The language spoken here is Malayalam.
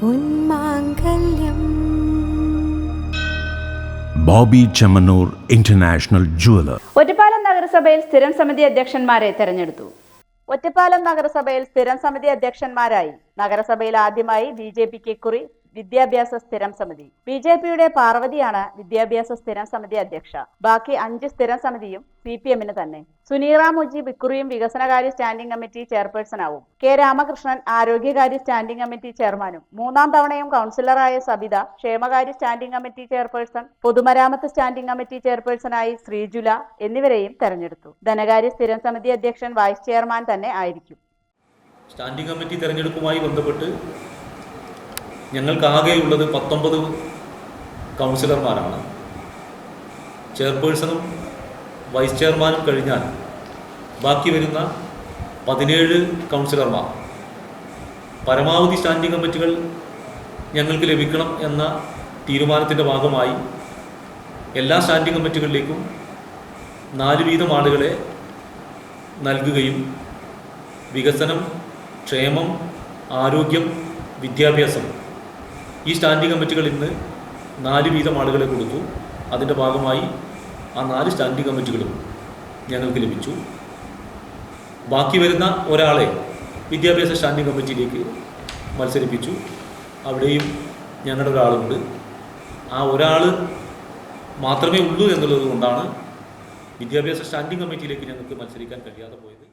പൊന്മാംഗല്യം ബോബി ചെമ്മനൂർ ഇന്റർനാഷണൽ ജുവലർ. ഒറ്റപ്പാലം നഗരസഭയിൽ സ്ഥിരം സമിതി അധ്യക്ഷന്മാരെ തെരഞ്ഞെടുത്തു. ഒറ്റപ്പാലം നഗരസഭയിൽ സ്ഥിരം സമിതി അധ്യക്ഷന്മാരായി. നഗരസഭയിൽ ആദ്യമായി ബി ജെ പിക്ക് കുറി വിദ്യാഭ്യാസ സ്ഥിരം സമിതി. ബി ജെ പിയുടെ പാർവതിയാണ് വിദ്യാഭ്യാസ സ്ഥിരം സമിതി അധ്യക്ഷ. ബാക്കി അഞ്ച് സ്ഥിരം സമിതിയും സി പി എമ്മിന് തന്നെ. സുനീറ മുജീബ് ഇക്കുറിയും വികസനകാര്യ സ്റ്റാൻഡിംഗ് കമ്മിറ്റി ചെയർപേഴ്സൺ ആവും. കെ രാമകൃഷ്ണൻ ആരോഗ്യകാര്യ സ്റ്റാൻഡിംഗ് കമ്മിറ്റി ചെയർമാനും. മൂന്നാം തവണയും കൗൺസിലറായ സബിത ക്ഷേമകാര്യ സ്റ്റാൻഡിംഗ് കമ്മിറ്റി ചെയർപേഴ്സൺ പൊതുമരാമത്ത് സ്റ്റാൻഡിംഗ് കമ്മിറ്റി ചെയർപേഴ്സണായി ശ്രീജുല എന്നിവരെയും തെരഞ്ഞെടുത്തു. ധനകാര്യ സ്ഥിരം സമിതി അധ്യക്ഷൻ വൈസ് ചെയർമാൻ തന്നെ ആയിരിക്കും. സ്റ്റാൻഡിംഗ് കമ്മിറ്റി തെരഞ്ഞെടുപ്പുമായി ബന്ധപ്പെട്ട് ഞങ്ങൾക്കാകെയുള്ളത് പത്തൊമ്പത് കൗൺസിലർമാരാണ്. ചെയർപേഴ്സണും വൈസ് ചെയർമാനും കഴിഞ്ഞാൽ ബാക്കി വരുന്ന പതിനേഴ് കൗൺസിലർമാർ. പരമാവധി സ്റ്റാൻഡിംഗ് കമ്മിറ്റികൾ ഞങ്ങൾക്ക് ലഭിക്കണം എന്ന തീരുമാനത്തിന്റെ ഭാഗമായി എല്ലാ സ്റ്റാൻഡിംഗ് കമ്മിറ്റികളിലേക്കും നാല് വീതം ആളുകളെ നൽകുകയും വികസനം ക്ഷേമം ആരോഗ്യം വിദ്യാഭ്യാസം ഈ സ്റ്റാൻഡിംഗ് കമ്മിറ്റികൾ ഇന്ന് നാല് വീതം ആളുകളെ കൊടുത്തു. അതിന്റെ ഭാഗമായി ആ നാല് സ്റ്റാൻഡിംഗ് കമ്മിറ്റികളും ഞങ്ങൾക്ക് ലഭിച്ചു. ബാക്കി വരുന്ന ഒരാളെ വിദ്യാഭ്യാസ സ്റ്റാൻഡിംഗ് കമ്മിറ്റിയിലേക്ക് മത്സരിപ്പിച്ചു. അവിടെയും ഞങ്ങളുടെ ഒരാളുണ്ട്. ആ ഒരാൾ മാത്രമേ ഉള്ളൂ എന്നുള്ളത് കൊണ്ടാണ് വിദ്യാഭ്യാസ സ്റ്റാൻഡിംഗ് കമ്മിറ്റിയിലേക്ക് ഞങ്ങൾക്ക് മത്സരിക്കാൻ കഴിയാതെ പോയത്.